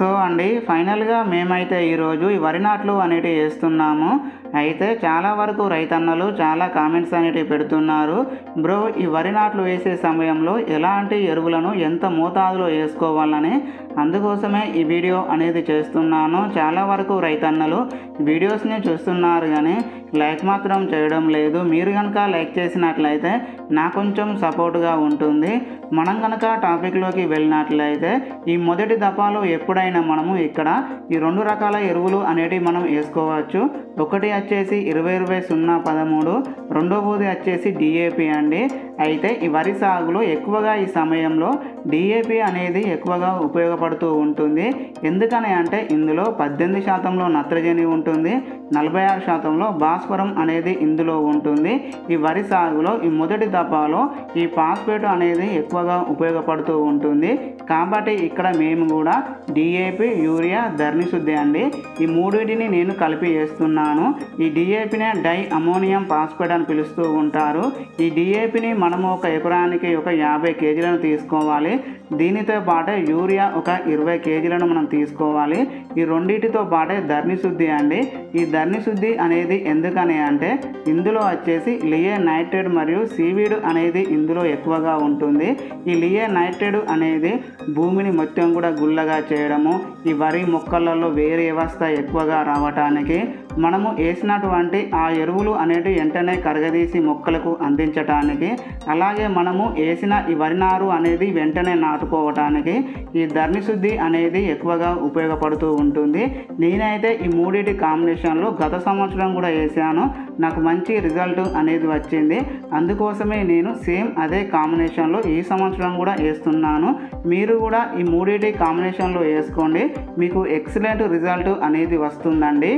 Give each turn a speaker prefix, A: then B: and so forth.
A: So అండి ఫైనల్గా మేమైతే ఈరోజు ఈ వరి నాట్లు అనేటివి వేస్తున్నాము. అయితే చాలా వరకు రైతన్నలు చాలా కామెంట్స్ అనేటివి పెడుతున్నారు. బ్రో ఈ వరి నాట్లు వేసే సమయంలో ఎలాంటి ఎరువులను ఎంత మోతాదులో వేసుకోవాలని అందుకోసమే ఈ వీడియో అనేది చేస్తున్నాను. చాలా వరకు రైతన్నలు వీడియోస్ని చూస్తున్నారు కానీ లైక్ మాత్రం చేయడం లేదు. మీరు కనుక లైక్ చేసినట్లయితే నాకు కొంచెం సపోర్ట్గా ఉంటుంది. మనం కనుక టాపిక్లోకి వెళ్ళినట్లయితే ఈ మొదటి దఫాలో ఎప్పుడైనా మనము ఇక్కడ ఈ రెండు రకాల ఎరువులు అనేటివి మనం వేసుకోవచ్చు. ఒకటి వచ్చేసి ఇరవై ఇరవై సున్నా పదమూడు రెండవది వచ్చేసి డిఏపి అండి. అయితే ఈ వరి సాగులో ఎక్కువగా ఈ సమయంలో డిఏపి అనేది ఎక్కువగా ఉపయోగపడుతూ ఉంటుంది. ఎందుకని అంటే ఇందులో పద్దెనిమిది శాతంలో నత్రజని ఉంటుంది. నలభై ఆరు శాతంలో భాస్వరం అనేది ఇందులో ఉంటుంది. ఈ వరి సాగులో ఈ మొదటి దఫాలో ఈ ఫాస్ఫేట్ అనేది ఎక్కువగా ఉపయోగపడుతూ ఉంటుంది. కాబట్టి ఇక్కడ మేము కూడా డిఏపి యూరియా ధరణి శుద్ధి అండి. ఈ మూడింటిని నేను కలిపి వేస్తున్నాను. ఈ డిఏపిని డై అమోనియం ఫాస్ఫేట్ అని పిలుస్తూ ఉంటారు. ఈ డిఏపిని మనము ఒక ఎకరానికి ఒక యాభై కేజీలను తీసుకోవాలి. దీనితో పాటే యూరియా ఒక ఇరవై కేజీలను మనం తీసుకోవాలి. ఈ రెండింటితో పాటే ధర్ని శుద్ధి అండి. ఈ ధర్ని శుద్ధి అనేది ఎందుకని అంటే ఇందులో వచ్చేసి లియే నైట్రేట్ మరియు సీవీడ్ అనేది ఇందులో ఎక్కువగా ఉంటుంది. ఈ లియే నైట్రేట్ అనేది భూమిని మొత్తం కూడా గుల్లగా చేయడము ఈ వరి మొక్కలలో వేరే వ్యవస్థ ఎక్కువగా రావటానికి మనము వేసినటువంటి ఆ ఎరువులు అనేటివి వెంటనే కరగదీసి మొక్కలకు అందించటానికి అలాగే మనము వేసిన ఈ వరి నారు అనేది వెంటనే నాటుకోవటానికి ఈ ధర్మిశుద్ధి అనేది ఎక్కువగా ఉపయోగపడుతూ ఉంటుంది. నేనైతే ఈ మూడింటి కాంబినేషన్లో గత సంవత్సరం కూడా వేసాను నాకు మంచి రిజల్ట్ అనేది వచ్చింది. అందుకోసమే నేను సేమ్ అదే కాంబినేషన్లో ఈ సంవత్సరం కూడా వేస్తున్నాను మీరు కూడా ఈ మూడింటి కాంబినేషన్లో వేసుకోండి మీకు ఎక్సలెంట్ రిజల్ట్ అనేది వస్తుందండి.